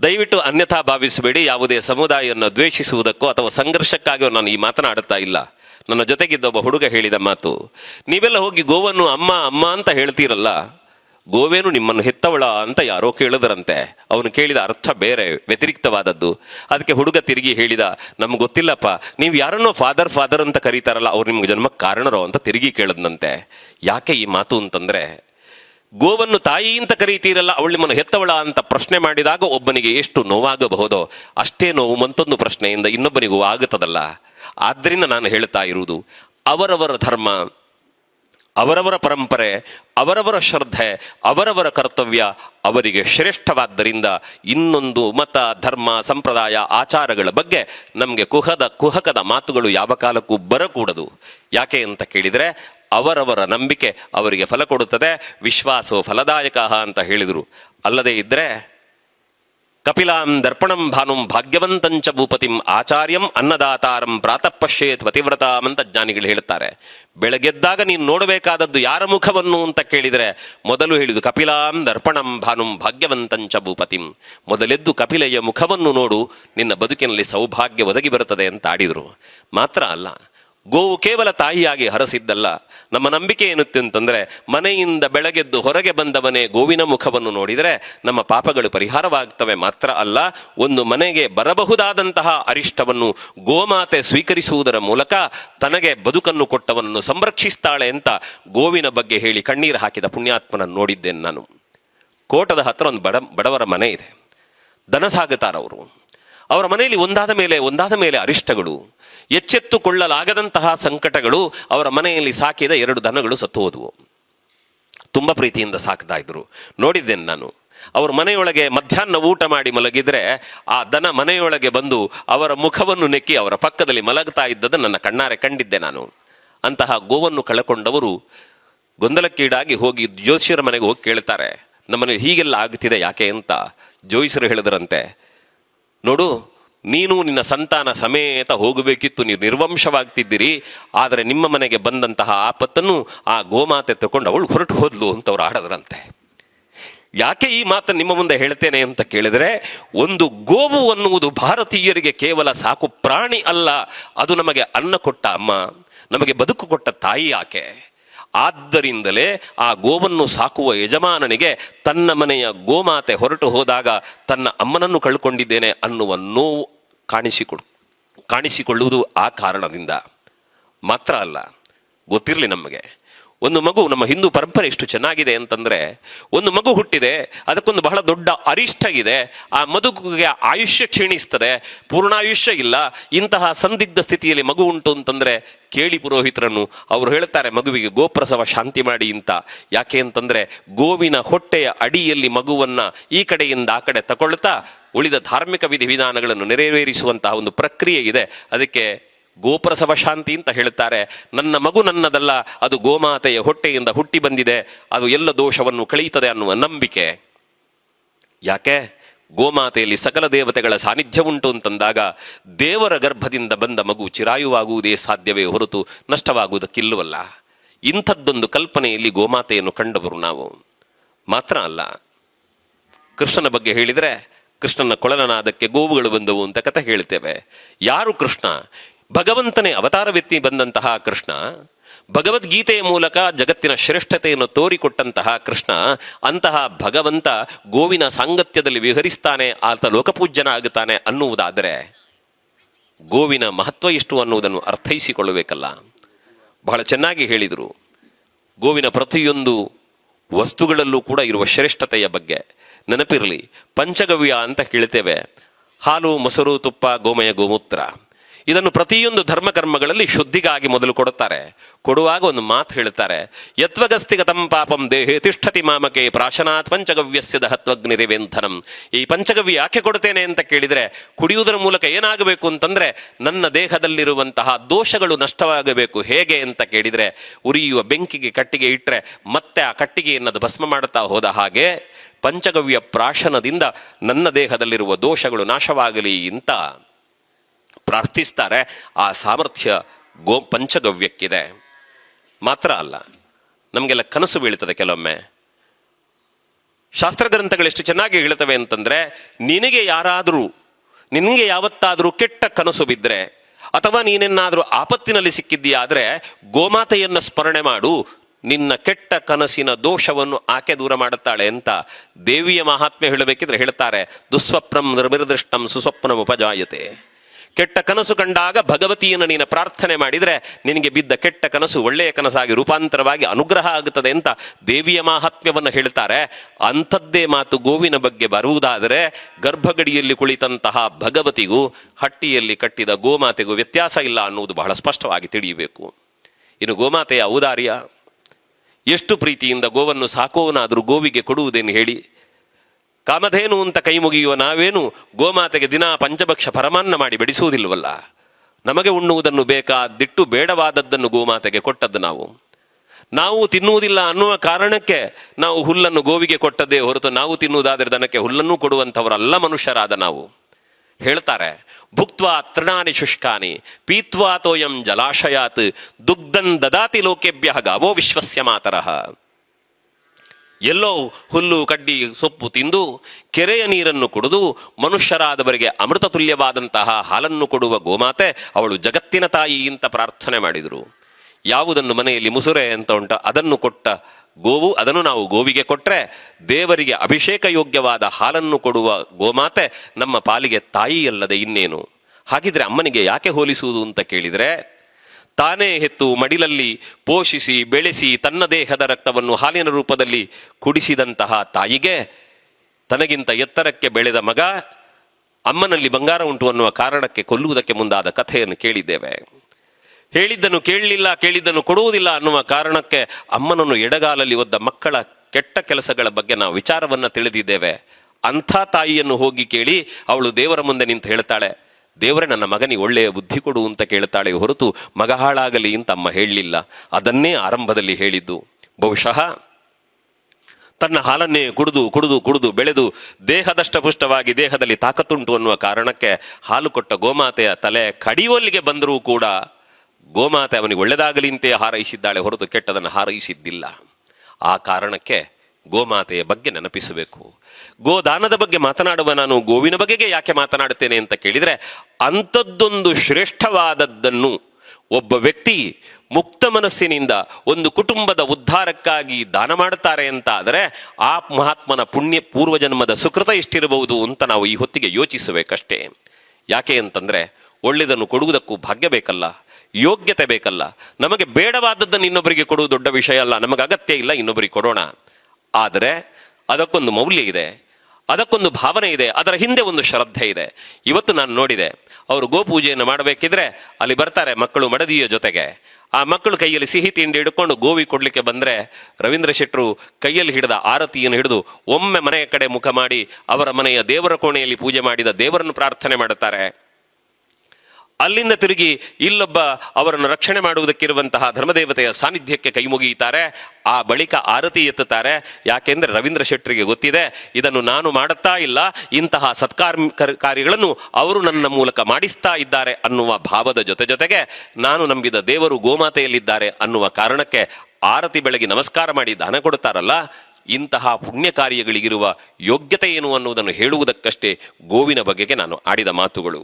ದಯವಿಟ್ಟು ಅನ್ಯಥಾ ಭಾವಿಸಬೇಡಿ, ಯಾವುದೇ ಸಮುದಾಯವನ್ನು ದ್ವೇಷಿಸುವುದಕ್ಕೋ ಅಥವಾ ಸಂಘರ್ಷಕ್ಕಾಗಿಯೋ ನಾನು ಈ ಮಾತನಾಡುತ್ತಾ ಇಲ್ಲ. ನನ್ನ ಜೊತೆಗಿದ್ದ ಒಬ್ಬ ಹುಡುಗ ಹೇಳಿದ ಮಾತು, ನೀವೆಲ್ಲ ಹೋಗಿ ಗೋವನ್ನು ಅಮ್ಮ ಅಮ್ಮ ಅಂತ ಹೇಳ್ತೀರಲ್ಲ, ಗೋವೇನು ನಿಮ್ಮನ್ನು ಹೆತ್ತವಳ ಅಂತ ಯಾರೋ ಕೇಳಿದ್ರಂತೆ. ಅವನು ಕೇಳಿದ ಅರ್ಥ ಬೇರೆ, ವ್ಯತಿರಿಕ್ತವಾದದ್ದು. ಅದಕ್ಕೆ ಹುಡುಗ ತಿರುಗಿ ಹೇಳಿದ, ನಮ್ಗೆ ಗೊತ್ತಿಲ್ಲಪ್ಪ, ನೀವು ಯಾರನ್ನೋ ಫಾದರ್ ಫಾದರ್ ಅಂತ ಕರೀತಾರಲ್ಲ, ಅವ್ರು ನಿಮ್ಗೆ ಜನ್ಮಕ್ಕೆ ಕಾರಣರೋ ಅಂತ ತಿರುಗಿ ಕೇಳದ್ನಂತೆ. ಯಾಕೆ ಈ ಮಾತು ಅಂತಂದ್ರೆ ಗೋವನ್ನು ತಾಯಿ ಅಂತ ಕರೀತೀರಲ್ಲ ಅವಳು ನಿಮ್ಮನ್ನು ಹೆತ್ತವಳ ಅಂತ ಪ್ರಶ್ನೆ ಮಾಡಿದಾಗ ಒಬ್ಬನಿಗೆ ಎಷ್ಟು ನೋವಾಗಬಹುದೋ ಅಷ್ಟೇ ನೋವು ಮತ್ತೊಂದು ಪ್ರಶ್ನೆಯಿಂದ ಇನ್ನೊಬ್ಬನಿಗೂ ಆಗುತ್ತದಲ್ಲ. ಆದ್ದರಿಂದ ನಾನು ಹೇಳ್ತಾ ಇರುವುದು, ಅವರವರ ಧರ್ಮ, ಅವರವರ ಪರಂಪರೆ, ಅವರವರ ಶ್ರದ್ಧೆ, ಅವರವರ ಕರ್ತವ್ಯ ಅವರಿಗೆ ಶ್ರೇಷ್ಠವಾದ್ದರಿಂದ ಇನ್ನೊಂದು ಮತ, ಧರ್ಮ, ಸಂಪ್ರದಾಯ, ಆಚಾರಗಳ ಬಗ್ಗೆ ನಮಗೆ ಕುಹದ ಕುಹಕದ ಮಾತುಗಳು ಯಾವ ಕಾಲಕ್ಕೂ ಬರಕೂಡದು. ಯಾಕೆ ಅಂತ ಕೇಳಿದರೆ ಅವರವರ ನಂಬಿಕೆ ಅವರಿಗೆ ಫಲ ಕೊಡುತ್ತದೆ. ವಿಶ್ವಾಸೋ ಫಲದಾಯಕ ಅಂತ ಹೇಳಿದರು. ಅಲ್ಲದೆ ಇದ್ದರೆ ಕಪಿಲಾಂ ದರ್ಪಣಂ ಭಾನುಂ ಭಾಗ್ಯವಂತಂಚ ಭೂಪತಿಂ ಆಚಾರ್ಯಂ ಅನ್ನದಾತಾರಂ ಪ್ರಾತಃ ಪಶ್ಯೇತ್ ಪತಿವ್ರತಾಂ ಅಂತ ಜ್ಞಾನಿಗಳು ಹೇಳುತ್ತಾರೆ. ಬೆಳಗೆದ್ದಾಗ ನೀನು ನೋಡಬೇಕಾದದ್ದು ಯಾರ ಮುಖವನ್ನು ಅಂತ ಕೇಳಿದರೆ, ಮೊದಲು ಹೇಳಿದು ಕಪಿಲಾಂ ದರ್ಪಣಂ ಭಾನುಂ ಭಾಗ್ಯವಂತಂಚ ಭೂಪತಿಂ. ಮೊದಲೆದ್ದು ಕಪಿಲೆಯ ಮುಖವನ್ನು ನೋಡು, ನಿನ್ನ ಬದುಕಿನಲ್ಲಿ ಸೌಭಾಗ್ಯ ಒದಗಿ ಬರುತ್ತದೆ ಅಂತ ಆಡಿದರು. ಮಾತ್ರ ಅಲ್ಲ ಗೋವು ಕೇವಲ ತಾಯಿಯಾಗಿ ಹರಸಿದ್ದಲ್ಲ. ನಮ್ಮ ನಂಬಿಕೆ ಏನುತ್ತೆ ಅಂತಂದ್ರೆ, ಮನೆಯಿಂದ ಬೆಳಗೆದ್ದು ಹೊರಗೆ ಬಂದವನೇ ಗೋವಿನ ಮುಖವನ್ನು ನೋಡಿದರೆ ನಮ್ಮ ಪಾಪಗಳು ಪರಿಹಾರವಾಗ್ತವೆ ಮಾತ್ರ ಅಲ್ಲ, ಒಂದು ಮನೆಗೆ ಬರಬಹುದಾದಂತಹ ಅರಿಷ್ಟವನ್ನು ಗೋಮಾತೆ ಸ್ವೀಕರಿಸುವುದರ ಮೂಲಕ ತನಗೆ ಬದುಕನ್ನು ಕೊಟ್ಟವನನ್ನು ಸಂರಕ್ಷಿಸ್ತಾಳೆ ಅಂತ ಗೋವಿನ ಬಗ್ಗೆ ಹೇಳಿ ಕಣ್ಣೀರು ಹಾಕಿದ ಪುಣ್ಯಾತ್ಮನನ್ನು ನೋಡಿದ್ದೇನೆ ನಾನು. ಕೋಟದ ಹತ್ರ ಒಂದು ಬಡ, ಬಡವರ ಮನೆ ಇದೆ. ದನಸಾಗತಾರವರು ಅವರ ಮನೆಯಲ್ಲಿ ಒಂದಾದ ಮೇಲೆ ಒಂದಾದ ಮೇಲೆ ಅರಿಷ್ಟಗಳು. ಎಚ್ಚೆತ್ತುಕೊಳ್ಳಲಾಗದಂತಹ ಸಂಕಟಗಳು ಅವರ ಮನೆಯಲ್ಲಿ ಸಾಕಿದ ಎರಡು ದನಗಳು ಸತ್ತು ಹೋದವು. ತುಂಬ ಪ್ರೀತಿಯಿಂದ ಸಾಕ್ತಾ ಇದ್ರು. ನೋಡಿದ್ದೇನೆ ನಾನು. ಅವರ ಮನೆಯೊಳಗೆ ಮಧ್ಯಾಹ್ನ ಊಟ ಮಾಡಿ ಮಲಗಿದ್ರೆ ಆ ದನ ಮನೆಯೊಳಗೆ ಬಂದು ಅವರ ಮುಖವನ್ನು ನೆಕ್ಕಿ ಅವರ ಪಕ್ಕದಲ್ಲಿ ಮಲಗ್ತಾ ಇದ್ದದ ನನ್ನ ಕಣ್ಣಾರೆ ಕಂಡಿದ್ದೆ ನಾನು. ಅಂತಹ ಗೋವನ್ನು ಕಳಕೊಂಡವರು ಗೊಂದಲಕ್ಕೀಡಾಗಿ ಹೋಗಿ ಜ್ಯೋತಿಷ್ಯರ ಮನೆಗೆ ಹೋಗಿ ಕೇಳ್ತಾರೆ ನಮ್ಮನೆ ಹೀಗೆಲ್ಲ ಆಗ್ತಿದೆ ಯಾಕೆ? ಅಂತ ಜ್ಯೋತಿಷರು ಹೇಳಿದ್ರಂತೆ. ನೋಡು ನೀನು ನಿನ್ನ ಸಂತಾನ ಸಮೇತ ಹೋಗಬೇಕಿತ್ತು, ನೀವು ನಿರ್ವಂಶವಾಗ್ತಿದ್ದೀರಿ, ಆದರೆ ನಿಮ್ಮ ಮನೆಗೆ ಬಂದಂತಹ ಆಪತ್ತನ್ನು ಆ ಗೋಮಾತೆ ತಗೊಂಡು ಅವಳು ಹೊರಟು ಹೋದ್ಲು ಅಂತ ಅವ್ರು ಆಡದ್ರಂತೆ ಯಾಕೆ ಈ ಮಾತನ್ನು ನಿಮ್ಮ ಮುಂದೆ ಹೇಳ್ತೇನೆ ಅಂತ ಕೇಳಿದರೆ, ಒಂದು ಗೋವು ಅನ್ನುವುದು ಭಾರತೀಯರಿಗೆ ಕೇವಲ ಸಾಕು ಪ್ರಾಣಿ ಅಲ್ಲ, ಅದು ನಮಗೆ ಅನ್ನ ಕೊಟ್ಟ ಅಮ್ಮ, ನಮಗೆ ಬದುಕು ಕೊಟ್ಟ ತಾಯಿ ಆಕೆ ಆದ್ದರಿಂದಲೇ ಆ ಗೋವನ್ನು ಸಾಕುವ ಯಜಮಾನನಿಗೆ ತನ್ನ ಮನೆಯ ಗೋಮಾತೆ ಹೊರಟು ಹೋದಾಗ ತನ್ನ ಅಮ್ಮನನ್ನು ಕಳ್ಕೊಂಡಿದ್ದೇನೆ ಅನ್ನುವ ನೋವು ಕಾಣಿಸಿಕೊಡು, ಕಾಣಿಸಿಕೊಳ್ಳುವುದು ಆ ಕಾರಣದಿಂದ. ಮಾತ್ರ ಅಲ್ಲ, ಗೊತ್ತಿರಲಿ ನಮಗೆ. ಒಂದು ಮಗು ನಮ್ಮ ಹಿಂದೂ ಪರಂಪರೆ ಎಷ್ಟು ಚೆನ್ನಾಗಿದೆ ಅಂತಂದ್ರೆ ಒಂದು ಮಗು ಹುಟ್ಟಿದೆ, ಅದಕ್ಕೊಂದು ಬಹಳ ದೊಡ್ಡ ಅರಿಷ್ಟ ಇದೆ, ಆ ಮಧುಗೆ ಆಯುಷ್ಯ ಕ್ಷೀಣಿಸ್ತದೆ, ಪೂರ್ಣಾಯುಷ್ಯ ಇಲ್ಲ, ಇಂತಹ ಸಂದಿಗ್ಧ ಸ್ಥಿತಿಯಲ್ಲಿ ಮಗು ಉಂಟು ಅಂತಂದ್ರೆ ಕೇಳಿ ಪುರೋಹಿತರನ್ನು, ಅವರು ಹೇಳ್ತಾರೆ ಮಗುವಿಗೆ ಗೋಪ್ರಸವ ಶಾಂತಿ ಮಾಡಿ ಅಂತ. ಯಾಕೆ ಅಂತಂದ್ರೆ ಗೋವಿನ ಹೊಟ್ಟೆಯ ಅಡಿಯಲ್ಲಿ ಮಗುವನ್ನ ಈ ಕಡೆಯಿಂದ ಆ ಕಡೆ ತಗೊಳ್ತಾ ಉಳಿದ ಧಾರ್ಮಿಕ ವಿಧಿವಿಧಾನಗಳನ್ನು ನೆರವೇರಿಸುವಂತಹ ಒಂದು ಪ್ರಕ್ರಿಯೆ ಇದೆ. ಅದಕ್ಕೆ ಗೋಪ್ರಸವ ಶಾಂತಿ ಅಂತ ಹೇಳುತ್ತಾರೆ. ನನ್ನ ಮಗು ನನ್ನದಲ್ಲ, ಅದು ಗೋಮಾತೆಯ ಹೊಟ್ಟೆಯಿಂದ ಹುಟ್ಟಿ ಬಂದಿದೆ, ಅದು ಎಲ್ಲ ದೋಷವನ್ನು ಕಳೀತದೆ ಅನ್ನುವ ನಂಬಿಕೆ. ಯಾಕೆ? ಗೋಮಾತೆಯಲ್ಲಿ ಸಕಲ ದೇವತೆಗಳ ಸಾನ್ನಿಧ್ಯ ಉಂಟು ಅಂತಂದಾಗ ದೇವರ ಗರ್ಭದಿಂದ ಬಂದ ಮಗು ಚಿರಾಯುವಾಗುವುದೇ ಸಾಧ್ಯವೇ ಹೊರತು ನಷ್ಟವಾಗುವುದಕ್ಕಿಲ್ಲವಲ್ಲ. ಇಂಥದ್ದೊಂದು ಕಲ್ಪನೆಯಲ್ಲಿ ಗೋಮಾತೆಯನ್ನು ಕಂಡವರು ನಾವು. ಮಾತ್ರ ಅಲ್ಲ. ಕೃಷ್ಣನ ಬಗ್ಗೆ ಹೇಳಿದರೆ, ಕೃಷ್ಣನ ಕೊಳಲನಾದಕ್ಕೆ ಗೋವುಗಳು ಬಂದವು ಅಂತ ಕಥೆ ಹೇಳ್ತೇವೆ. ಯಾರು ಕೃಷ್ಣ? ಭಗವಂತನೇ ಅವತಾರವೆತ್ತಿ ಬಂದಂತಹ ಕೃಷ್ಣ ಭಗವದ್ಗೀತೆಯ ಮೂಲಕ ಜಗತ್ತಿನ ಶ್ರೇಷ್ಠತೆಯನ್ನು ತೋರಿಕೊಟ್ಟಂತಹ ಕೃಷ್ಣ, ಅಂತಹ ಭಗವಂತ ಗೋವಿನ ಸಾಂಗತ್ಯದಲ್ಲಿ ವಿಹರಿಸ್ತಾನೆ, ಆತ ಲೋಕಪೂಜ್ಯನ ಆಗುತ್ತಾನೆ ಅನ್ನುವುದಾದರೆ ಗೋವಿನ ಮಹತ್ವ ಎಷ್ಟು ಅನ್ನುವುದನ್ನು ಅರ್ಥೈಸಿಕೊಳ್ಳಬೇಕಲ್ಲ. ಬಹಳ ಚೆನ್ನಾಗಿ ಹೇಳಿದರು. ಗೋವಿನ ಪ್ರತಿಯೊಂದು ವಸ್ತುಗಳಲ್ಲೂ ಕೂಡ ಇರುವ ಶ್ರೇಷ್ಠತೆಯ ಬಗ್ಗೆ ನೆನಪಿರಲಿ. ಪಂಚಗವ್ಯ ಅಂತ ಹೇಳ್ತೇವೆ. ಹಾಲು, ಮೊಸರು, ತುಪ್ಪ, ಗೋಮಯ, ಗೋಮೂತ್ರ. ಇದನ್ನು ಪ್ರತಿಯೊಂದು ಧರ್ಮಕರ್ಮಗಳಲ್ಲಿ ಶುದ್ಧಿಗಾಗಿ ಮೊದಲು ಕೊಡುತ್ತಾರೆ. ಕೊಡುವಾಗ ಒಂದು ಮಾತು ಹೇಳುತ್ತಾರೆ. ಯತ್ವಗಸ್ತಿಗತಂ ಪಾಪಂ ದೇಹ ತಿಷ್ಠತಿ ಮಾಮಕೆ ಪ್ರಾಶನಾತ್ ಪಂಚಗವ್ಯಸ್ಯ ದಹತ್ವಗ್ನಿರಿವೆಂಥನಂ ಈ ಪಂಚಗವ್ಯ ಯಾಕೆ ಕೊಡುತ್ತೇನೆ ಅಂತ ಕೇಳಿದರೆ, ಕುಡಿಯುವುದರ ಮೂಲಕ ಏನಾಗಬೇಕು ಅಂತಂದರೆ, ನನ್ನ ದೇಹದಲ್ಲಿರುವಂತಹ ದೋಷಗಳು ನಷ್ಟವಾಗಬೇಕು. ಹೇಗೆ ಅಂತ ಕೇಳಿದರೆ, ಉರಿಯುವ ಬೆಂಕಿಗೆ ಕಟ್ಟಿಗೆ ಇಟ್ಟರೆ ಮತ್ತೆ ಆ ಕಟ್ಟಿಗೆಯನ್ನದು ಭಸ್ಮ ಮಾಡುತ್ತಾ ಹೋದ ಹಾಗೆ, ಪಂಚಗವ್ಯ ಪ್ರಾಶನದಿಂದ ನನ್ನ ದೇಹದಲ್ಲಿರುವ ದೋಷಗಳು ನಾಶವಾಗಲಿ ಅಂತ ಪ್ರಾರ್ಥಿಸ್ತಾರೆ, ಆ ಸಾಮರ್ಥ್ಯ ಗೋ ಪಂಚಗವ್ಯಕ್ಕಿದೆ ಮಾತ್ರ ಅಲ್ಲ, ನಮಗೆಲ್ಲ ಕನಸು ಬೀಳ್ತದೆ ಕೆಲವೊಮ್ಮೆ. ಶಾಸ್ತ್ರ ಗ್ರಂಥಗಳು ಎಷ್ಟು ಚೆನ್ನಾಗಿ ಹೇಳ್ತವೆ ಅಂತಂದ್ರೆ, ನಿನಗೆ ಯಾರಾದರೂ, ನಿನಗೆ ಯಾವತ್ತಾದರೂ ಕೆಟ್ಟ ಕನಸು ಬಿದ್ದರೆ ಅಥವಾ ನೀನೆನ್ನಾದರೂ ಆಪತ್ತಿನಲ್ಲಿ ಸಿಕ್ಕಿದ್ದೀಯಾದ್ರೆ, ಗೋಮಾತೆಯನ್ನ ಸ್ಮರಣೆ ಮಾಡು, ನಿನ್ನ ಕೆಟ್ಟ ಕನಸಿನ ದೋಷವನ್ನು ಆಕೆ ದೂರ ಮಾಡುತ್ತಾಳೆ ಅಂತ ದೇವಿಯ ಮಹಾತ್ಮೆ ಹೇಳಬೇಕಿದ್ರೆ ಹೇಳ್ತಾರೆ. ದುಸ್ವಪ್ನಂ ನಿರ್ಮಿರದೃಷ್ಟಂ ಸುಸ್ವಪ್ನಂ ಉಪಜಾಯತೆ ಕೆಟ್ಟ ಕನಸು ಕಂಡಾಗ ಭಗವತಿಯನ್ನು ನೀನು ಪ್ರಾರ್ಥನೆ ಮಾಡಿದರೆ ನಿನಗೆ ಬಿದ್ದ ಕೆಟ್ಟ ಕನಸು ಒಳ್ಳೆಯ ಕನಸಾಗಿ ರೂಪಾಂತರವಾಗಿ ಅನುಗ್ರಹ ಆಗುತ್ತದೆ ಅಂತ ದೇವಿಯ ಮಾಹಾತ್ಮ್ಯವನ್ನು ಹೇಳ್ತಾರೆ. ಅಂಥದ್ದೇ ಮಾತು ಗೋವಿನ ಬಗ್ಗೆ ಬರುವುದಾದರೆ ಗರ್ಭಗಡಿಯಲ್ಲಿ ಕುಳಿತಂತಹ ಭಗವತಿಗೂ ಹಟ್ಟಿಯಲ್ಲಿ ಕಟ್ಟಿದ ಗೋಮಾತೆಗೂ ವ್ಯತ್ಯಾಸ ಇಲ್ಲ ಅನ್ನುವುದು ಬಹಳ ಸ್ಪಷ್ಟವಾಗಿ ತಿಳಿಯಬೇಕು. ಇನ್ನು ಗೋಮಾತೆಯ ಔದಾರ್ಯ, ಎಷ್ಟು ಪ್ರೀತಿಯಿಂದ ಗೋವನ್ನು ಸಾಕೋವನಾದರೂ ಗೋವಿಗೆ ಕೊಡುವುದೇನು ಹೇಳಿ? ಕಾಮಧೇನು ಅಂತ ಕೈ ಮುಗಿಯುವ ನಾವೇನು? ಗೋಮಾತೆಗೆ ದಿನ ಪಂಚಭಕ್ಷ ಪರಮಾನ್ನ ಮಾಡಿ ಬೆಡಿಸುವುದಿಲ್ವಲ್ಲ ನಮಗೆ ಉಣ್ಣುವುದನ್ನು ಬೇಕಾದಿಟ್ಟು ಬೇಡವಾದದ್ದನ್ನು ಗೋಮಾತೆಗೆ ಕೊಟ್ಟದ್ದು ನಾವು. ನಾವು ತಿನ್ನುವುದಿಲ್ಲ ಅನ್ನುವ ಕಾರಣಕ್ಕೆ ನಾವು ಹುಲ್ಲನ್ನು ಗೋವಿಗೆ ಕೊಟ್ಟದ್ದೇ ಹೊರತು ನಾವು ತಿನ್ನುವುದಾದರೆ ದನಕ್ಕೆ ಹುಲ್ಲನ್ನು ಕೊಡುವಂಥವರಲ್ಲ ಮನುಷ್ಯರಾದ ನಾವು. ಹೇಳ್ತಾರೆ, ಭುಕ್ತ್ವಾ ತೃಣಾನಿ ಶುಷ್ಕಾನಿ, ಪೀತ್ವಾ ತೋಯಂ ಜಲಾಶಯಾತ್ ದುಗ್ಧಂ ದದಾತಿ ಲೋಕೆಭ್ಯ ಗಾವೋ ವಿಶ್ವಸ್ಯ ಮಾತರಃ. ಎಲ್ಲೋ ಹುಲ್ಲು, ಕಡ್ಡಿ, ಸೊಪ್ಪು ತಿಂದು ಕೆರೆಯ ನೀರನ್ನು ಕುಡಿದು ಮನುಷ್ಯರಾದವರಿಗೆ ಅಮೃತ ತುಲ್ಯವಾದಂತಹ ಹಾಲನ್ನು ಕೊಡುವ ಗೋಮಾತೆ ಅವಳು ಜಗತ್ತಿನ ತಾಯಿ ಅಂತ ಪ್ರಾರ್ಥನೆ ಮಾಡಿದರು. ಯಾವುದನ್ನು ಮನೆಯಲ್ಲಿ ಮುಸುರೆ ಅಂತ ಉಂಟ, ಅದನ್ನು ಕೊಟ್ಟ ಗೋವು, ಅದನ್ನು ನಾವು ಗೋವಿಗೆ ಕೊಟ್ಟರೆ ದೇವರಿಗೆ ಅಭಿಷೇಕ ಯೋಗ್ಯವಾದ ಹಾಲನ್ನು ಕೊಡುವ ಗೋಮಾತೆ ನಮ್ಮ ಪಾಲಿಗೆ ತಾಯಿಯಲ್ಲದೆ ಇನ್ನೇನು? ಹಾಗಿದ್ರೆ ಅಮ್ಮನಿಗೆ ಯಾಕೆ ಹೋಲಿಸುವುದು ಅಂತ ಕೇಳಿದರೆ ತಾನೇ ಹೆತ್ತು ಮಡಿಲಲ್ಲಿ ಪೋಷಿಸಿ ಬೆಳೆಸಿ ತನ್ನ ದೇಹದ ರಕ್ತವನ್ನು ಹಾಲಿನ ರೂಪದಲ್ಲಿ ಕುಡಿಸಿದಂತಹ ತಾಯಿಗೆ ತನಗಿಂತ ಎತ್ತರಕ್ಕೆ ಬೆಳೆದ ಮಗ ಅಮ್ಮನಲ್ಲಿ ಬಂಗಾರ ಉಂಟು ಅನ್ನುವ ಕಾರಣಕ್ಕೆ ಕೊಲ್ಲುವುದಕ್ಕೆ ಮುಂದಾದ ಕಥೆಯನ್ನು ಕೇಳಿದ್ದೇವೆ. ಹೇಳಿದ್ದನ್ನು ಕೇಳಲಿಲ್ಲ, ಕೇಳಿದ್ದನ್ನು ಕೊಡುವುದಿಲ್ಲ ಅನ್ನುವ ಕಾರಣಕ್ಕೆ ಅಮ್ಮನನ್ನು ಎಡಗಾಲಲ್ಲಿ ಒದ್ದ ಮಕ್ಕಳ ಕೆಟ್ಟ ಕೆಲಸಗಳ ಬಗ್ಗೆ ನಾವು ವಿಚಾರವನ್ನ ತಿಳಿದಿದ್ದೇವೆ. ಅಂಥ ತಾಯಿಯನ್ನು ಹೋಗಿ ಕೇಳಿ ಅವಳು ದೇವರ ಮುಂದೆ ನಿಂತು ಹೇಳ್ತಾಳೆ ದೇವರೇ, ನನ್ನ ಮಗನಿಗೆ ಒಳ್ಳೆಯ ಬುದ್ಧಿ ಕೊಡು ಅಂತ ಕೇಳ್ತಾಳೆ ಹೊರತು ಮಗ ಹಾಳಾಗಲಿ ಅಂತ ಅಮ್ಮ ಹೇಳಲಿಲ್ಲ. ಅದನ್ನೇ ಆರಂಭದಲ್ಲಿ ಹೇಳಿದ್ದು. ಬಹುಶಃ ತನ್ನ ಹಾಲನ್ನೇ ಕುಡಿದು ಕುಡಿದು ಕುಡಿದು ಬೆಳೆದು ದೇಹದಷ್ಟಪುಷ್ಟವಾಗಿ ದೇಹದಲ್ಲಿ ತಾಕತ್ತುಂಟು ಅನ್ನುವ ಕಾರಣಕ್ಕೆ ಹಾಲು ಕೊಟ್ಟ ಗೋಮಾತೆಯ ತಲೆ ಕಡಿಯುವಲ್ಲಿಗೆ ಬಂದರೂ ಕೂಡ ಗೋಮಾತೆ ಅವನಿಗೆ ಒಳ್ಳೆದಾಗಲಿ ಅಂತೇ ಹಾರೈಸಿದ್ದಾಳೆ ಹೊರತು ಕೆಟ್ಟದನ್ನು ಹಾರೈಸಿದ್ದಿಲ್ಲ. ಆ ಕಾರಣಕ್ಕೆ ಗೋಮಾತೆಯ ಬಗ್ಗೆ ನೆನಪಿಸಬೇಕು. ಗೋದಾನದ ಬಗ್ಗೆ ಮಾತನಾಡುವ ನಾನು ಗೋವಿನ ಬಗೆಗೆ ಯಾಕೆ ಮಾತನಾಡುತ್ತೇನೆ ಅಂತ ಕೇಳಿದರೆ, ಅಂಥದ್ದೊಂದು ಶ್ರೇಷ್ಠವಾದದ್ದನ್ನು ಒಬ್ಬ ವ್ಯಕ್ತಿ ಮುಕ್ತ ಮನಸ್ಸಿನಿಂದ ಒಂದು ಕುಟುಂಬದ ಉದ್ಧಾರಕ್ಕಾಗಿ ದಾನ ಮಾಡುತ್ತಾರೆ ಅಂತ ಆದರೆ, ಆ ಮಹಾತ್ಮನ ಪುಣ್ಯ ಪೂರ್ವಜನ್ಮದ ಸುಕೃತ ಇಷ್ಟಿರಬಹುದು ಅಂತ ನಾವು ಈ ಹೊತ್ತಿಗೆ ಯೋಚಿಸಬೇಕಷ್ಟೇ. ಯಾಕೆ ಅಂತಂದರೆ, ಒಳ್ಳೆಯದನ್ನು ಕೊಡುವುದಕ್ಕೂ ಭಾಗ್ಯ ಬೇಕಲ್ಲ, ಯೋಗ್ಯತೆ ಬೇಕಲ್ಲ. ನಮಗೆ ಬೇಡವಾದದ್ದನ್ನು ಇನ್ನೊಬ್ಬರಿಗೆ ಕೊಡುವುದು ದೊಡ್ಡ ವಿಷಯ ಅಲ್ಲ ನಮಗೆ ಅಗತ್ಯ ಇಲ್ಲ, ಇನ್ನೊಬ್ಬರಿಗೆ ಕೊಡೋಣ. ಆದರೆ ಅದಕ್ಕೊಂದು ಮೌಲ್ಯ ಇದೆ, ಅದಕ್ಕೊಂದು ಭಾವನೆ ಇದೆ, ಅದರ ಹಿಂದೆ ಒಂದು ಶ್ರದ್ಧೆ ಇದೆ. ಇವತ್ತು ನಾನು ನೋಡಿದೆ, ಅವರು ಗೋಪೂಜೆಯನ್ನು ಮಾಡಬೇಕಿದ್ರೆ ಅಲ್ಲಿ ಬರ್ತಾರೆ ಮಕ್ಕಳು ಮಡದಿಯ ಜೊತೆಗೆ. ಆ ಮಕ್ಕಳು ಕೈಯಲ್ಲಿ ಸಿಹಿ ತಿಂಡಿ ಹಿಡ್ಕೊಂಡು ಗೋವಿ ಕೊಡ್ಲಿಕ್ಕೆ ಬಂದ್ರೆ ರವೀಂದ್ರ ಶೆಟ್ಟರು ಕೈಯಲ್ಲಿ ಹಿಡಿದ ಆರತಿಯನ್ನು ಹಿಡಿದು ಒಮ್ಮೆ ಮನೆಯ ಕಡೆ ಮುಖ ಮಾಡಿ ಅವರ ಮನೆಯ ದೇವರ ಕೋಣೆಯಲ್ಲಿ ಪೂಜೆ ಮಾಡಿದ ದೇವರನ್ನು ಪ್ರಾರ್ಥನೆ ಮಾಡುತ್ತಾರೆ. ಅಲ್ಲಿಂದ ತಿರುಗಿ ಇಲ್ಲೊಬ್ಬ ಅವರನ್ನು ರಕ್ಷಣೆ ಮಾಡುವುದಕ್ಕಿರುವಂತಹ ಧರ್ಮದೇವತೆಯ ಸಾನ್ನಿಧ್ಯಕ್ಕೆ ಕೈ ಮುಗಿಯುತ್ತಾರೆ. ಆ ಬಳಿಕ ಆರತಿ ಎತ್ತುತ್ತಾರೆ. ಯಾಕೆಂದರೆ ರವೀಂದ್ರ ಶೆಟ್ಟರಿಗೆ ಗೊತ್ತಿದೆ, ಇದನ್ನು ನಾನು ಮಾಡುತ್ತಾ ಇಲ್ಲ, ಇಂತಹ ಸತ್ಕಾರ ಕಾರ್ಯಗಳನ್ನು ಅವರು ನನ್ನ ಮೂಲಕ ಮಾಡಿಸ್ತಾ ಇದ್ದಾರೆ ಅನ್ನುವ ಭಾವದ ಜೊತೆ ಜೊತೆಗೆ ನಾನು ನಂಬಿದ ದೇವರು ಗೋಮಾತೆಯಲ್ಲಿದ್ದಾರೆ ಅನ್ನುವ ಕಾರಣಕ್ಕೆ ಆರತಿ ಬೆಳಗ್ಗೆ ನಮಸ್ಕಾರ ಮಾಡಿ ದಾನ ಕೊಡುತ್ತಾರಲ್ಲ, ಇಂತಹ ಪುಣ್ಯ ಕಾರ್ಯಗಳಿಗಿರುವ ಯೋಗ್ಯತೆ ಏನು ಅನ್ನುವುದನ್ನು ಹೇಳುವುದಕ್ಕಷ್ಟೇ ಗೋವಿನ ಬಗೆಗೆ ನಾನು ಆಡಿದ ಮಾತುಗಳು.